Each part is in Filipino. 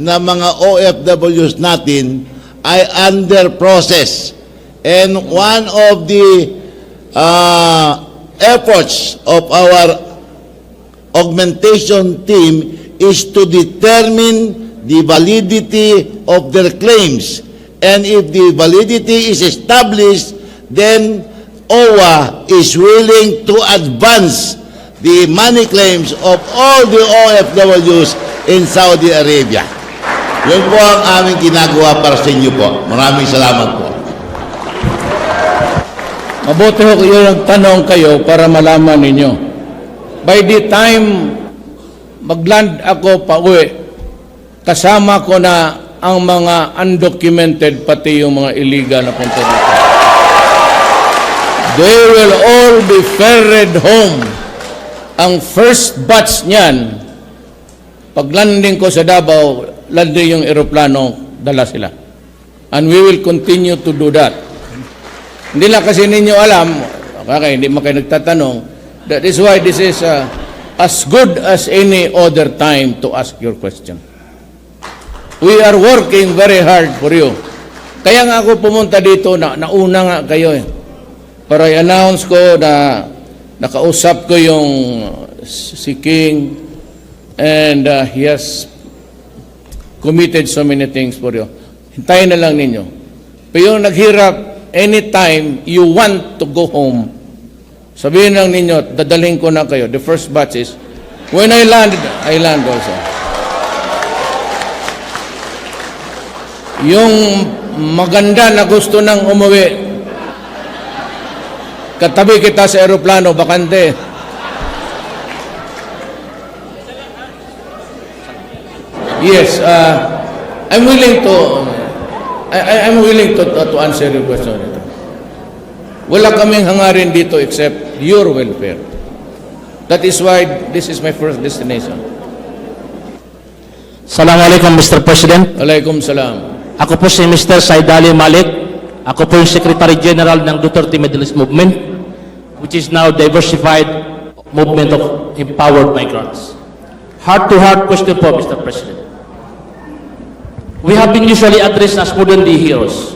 na mga OFWs natin ay under process. And one of the uh, efforts of our augmentation team is to determine the validity of their claims. And if the validity is established, then OWA is willing to advance the money claims of all the OFWs in Saudi Arabia. Yun po ang aming ginagawa para sa inyo po. Maraming salamat po. Mabuti ho yun ang tanong kayo para malaman ninyo. By the time magland ako pa uwi, kasama ko na ang mga undocumented pati yung mga illegal na punta dito. They will all be ferried home. Ang first batch niyan, pag landing ko sa Davao, landing yung eroplano, dala sila. And we will continue to do that. Hindi lang kasi ninyo alam, okay, hindi mo kayo nagtatanong, that is why this is uh, as good as any other time to ask your question. We are working very hard for you. Kaya nga ako pumunta dito, na, nauna nga kayo eh. Para i-announce ko na nakausap ko yung si King and uh, he has committed so many things for you. Hintayin na lang ninyo. Pero yung naghirap, anytime you want to go home, sabihin lang ninyo, dadaling ko na kayo. The first batch is, when I land, I land also. Yung maganda na gusto nang umuwi, katabi kita sa aeroplano, bakante. Yes, uh, I'm willing to, I, I- I'm willing to, to, to answer your question. Wala kaming hangarin dito except your welfare. That is why this is my first destination. Assalamualaikum Mr. President. Alaikum salam. Ako po si Mr. Saidali Malik. Ako po yung Secretary General ng Duterte Middle East Movement, which is now diversified movement of empowered migrants. Heart-to-heart question po, Mr. President. We have been usually addressed as modern day heroes.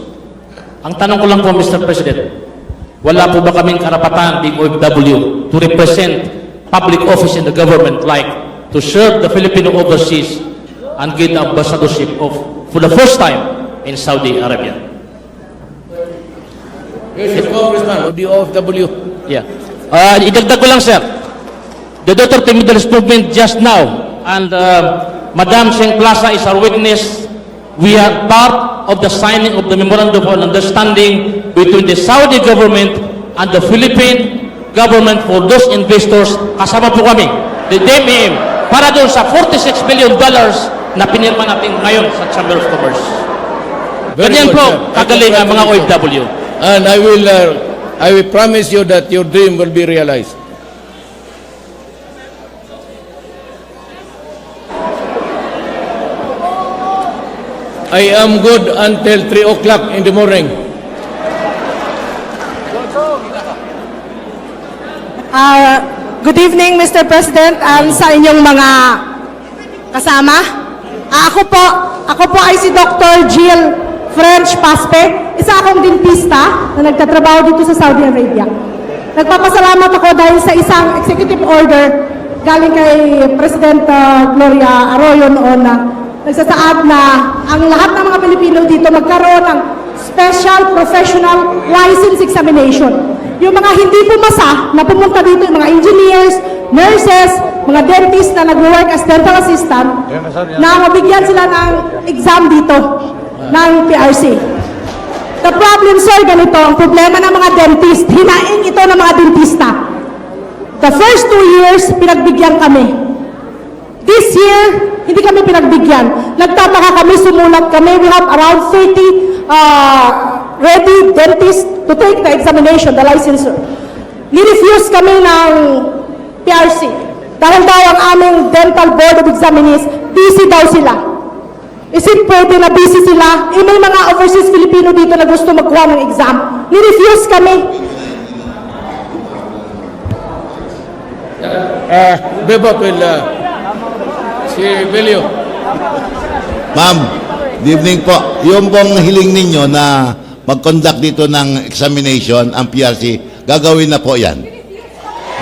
Ang tanong ko lang po, Mr. President, wala po ba kaming karapatan being OFW to represent public office in the government like to serve the Filipino overseas and get the ambassadorship of, for the first time in Saudi Arabia? Yes, Congressman the OFW. Yeah. Uh, idagdag ko lang, sir. The Duterte Middle East Movement just now, and uh, Madam Seng Plaza is our witness. We are part of the signing of the Memorandum of Understanding between the Saudi government and the Philippine government for those investors. Kasama po kami, the DMM, para doon sa 46 million dollars na pinirma natin ngayon sa Chamber of Commerce. Very Ganyan good, po, sir. Kagaling ang mga OFW. And I will, uh, I will promise you that your dream will be realized. I am good until 3 o'clock in the morning. Ah, good evening, Mr. President, and sa inyong mga kasama. Ah, ako po, ako po ay si Dr. Jill French Paspe, isa akong dentista na nagtatrabaho dito sa Saudi Arabia. Nagpapasalamat ako dahil sa isang executive order galing kay President ah, Gloria Arroyo noon na nagsasaad na ang lahat ng mga Pilipino dito magkaroon ng Special Professional License Examination. Yung mga hindi pumasa na pumunta dito, yung mga engineers, nurses, mga dentist na nag-work as dental assistant, na mabigyan sila ng exam dito ng PRC. The problem, sir, ganito, ang problema ng mga dentist, hinaing ito ng mga dentista. The first two years, pinagbigyan kami. This year, hindi kami pinagbigyan. Nagtataka kami, sumulat kami. We have around 30 uh, ready dentists to take the examination, the licensure. Nirefuse kami ng PRC. Dahil daw ang aming Dental Board of Examinees, busy daw sila. Is it pwede na busy sila? Eh, may mga overseas Filipino dito na gusto magkuha ng exam. Nirefuse kami. Uh, Bebot will, uh, si Belio. Ma'am, good evening po. Yung pong hiling ninyo na mag-conduct dito ng examination, ang PRC, gagawin na po yan.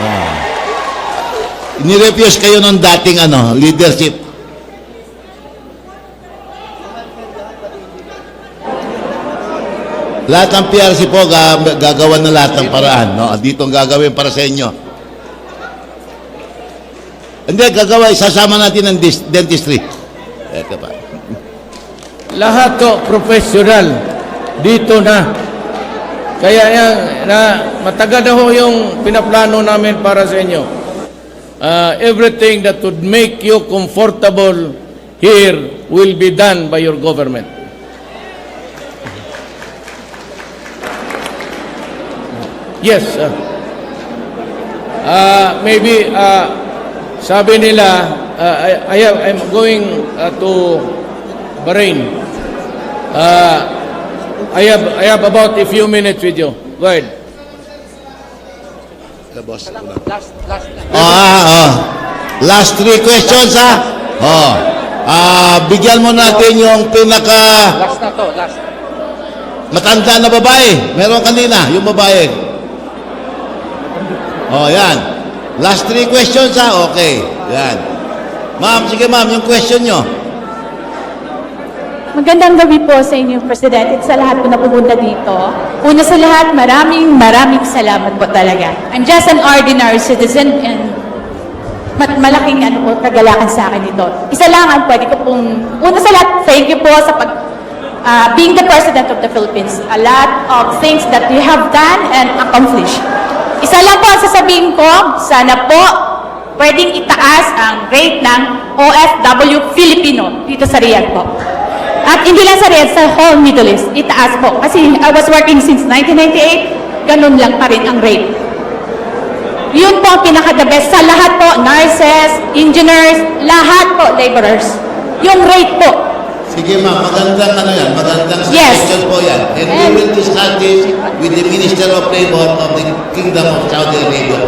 Ah. Nirefuse kayo ng dating ano, leadership. Lahat ng PRC po ga- gagawa na lahat ng paraan. No? Dito ang gagawin para sa inyo. Hindi, gagawa, isasama natin ng dis- dentistry. Ito pa. Lahat to professional dito na. Kaya yan, na matagal na ho yung pinaplano namin para sa inyo. Uh, everything that would make you comfortable here will be done by your government. Yes, sir. Uh, maybe uh, sabi nila uh, I, I have, I'm going uh, to Bahrain. Uh, I have I have about a few minutes with you. Go ahead. Oh, ah, oh. Last three questions, ha? Oh. Ah, bigyan mo natin yung pinaka Last na to, last. matanda na babae. Meron kanina, yung babae. Oh, yan. Last three questions, ha? Okay. Yan. Ma'am, sige ma'am, yung question nyo. Magandang gabi po sa inyo, President, at sa lahat po na pumunta dito. Una sa lahat, maraming maraming salamat po talaga. I'm just an ordinary citizen and mat malaking ano po, kagalakan sa akin ito. Isa lang ang pwede ko pong, una sa lahat, thank you po sa pag, ah, being the President of the Philippines. A lot of things that you have done and accomplished. Isa lang sasabihin ko, sana po pwedeng itaas ang rate ng OFW Filipino dito sa Riyadh po. At hindi lang sa Riyadh, sa whole Middle East, itaas po. Kasi I was working since 1998, ganun lang pa rin ang rate. Yun po ang pinaka-the best sa lahat po, nurses, engineers, lahat po, laborers. Yung rate po. Sige ma'am, magandang ano yan, magandang Yes. suggestion po yan. And we And- will discuss this with the Minister of Labor of the Kingdom of Saudi Arabia.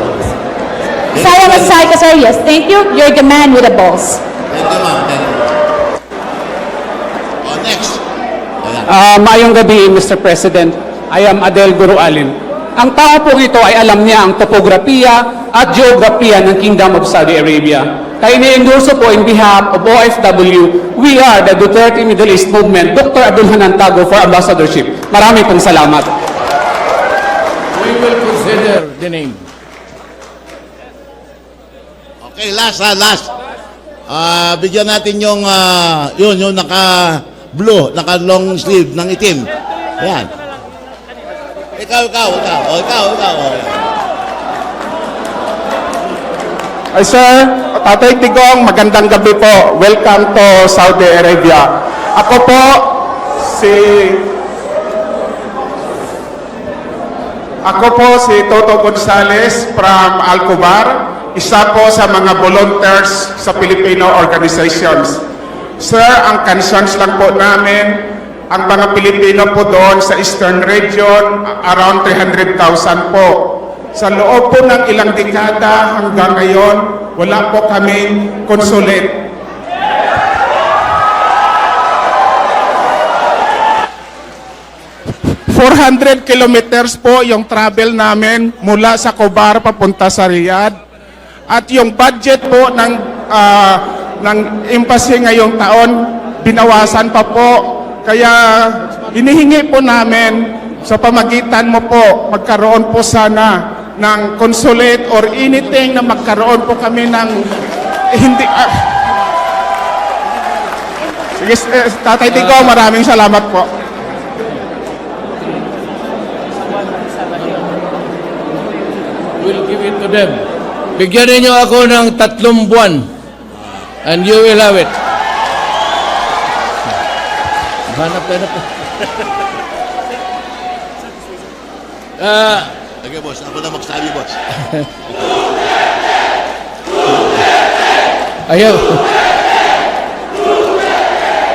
Saya. Masaya, sir, yes, thank you. You're the man with the balls. Thank you ma'am, thank you. Oh, next. Ayan. Ah, mayong gabi, Mr. President. I am Adel Guru Alin. Ang tao po ito ay alam niya ang topografiya at geografiya ng Kingdom of Saudi Arabia. Kaya ini-endorso po in behalf of OFW, we are the Duterte Middle East Movement, Dr. Abdul Hanan Tago for ambassadorship. Marami pong salamat. We will consider the name. Okay, last ha, last. Ah, bigyan natin yung ah, yun, yung naka blue, naka long sleeve ng itim. Ayan. Ikaw, ikaw, ikaw. Oh, ikaw, ikaw. Oh. Ay sir, Tatay Tigong, magandang gabi po. Welcome to Saudi Arabia. Ako po si Ako po si Toto Gonzales from Alcobar, isa po sa mga volunteers sa Filipino organizations. Sir, ang concerns lang po namin, ang mga Pilipino po doon sa Eastern Region, around 300,000 po. Sa loob po ng ilang dekada hanggang ngayon, wala po kaming consulate 400 kilometers po yung travel namin mula sa Cobar papunta sa Riyadh. At yung budget po ng ah, ng embassy ngayong taon binawasan pa po. Kaya hinihingi po namin sa pamagitan mo po magkaroon po sana ng consulate or anything na magkaroon po kami ng hindi ah. Sige, eh, Tatay Tico, maraming salamat po. We'll give it to them. Bigyan ninyo ako ng tatlong buwan. And you will have it. Hanap ka na po. Sige, boss. Ako na magsabi, boss. ayaw.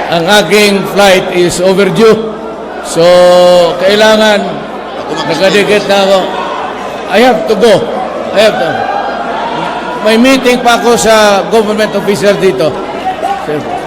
Ang aking flight is overdue. So, kailangan nakadikit na ako. I have to go. I have to. May meeting pa ako sa government official dito. Sir.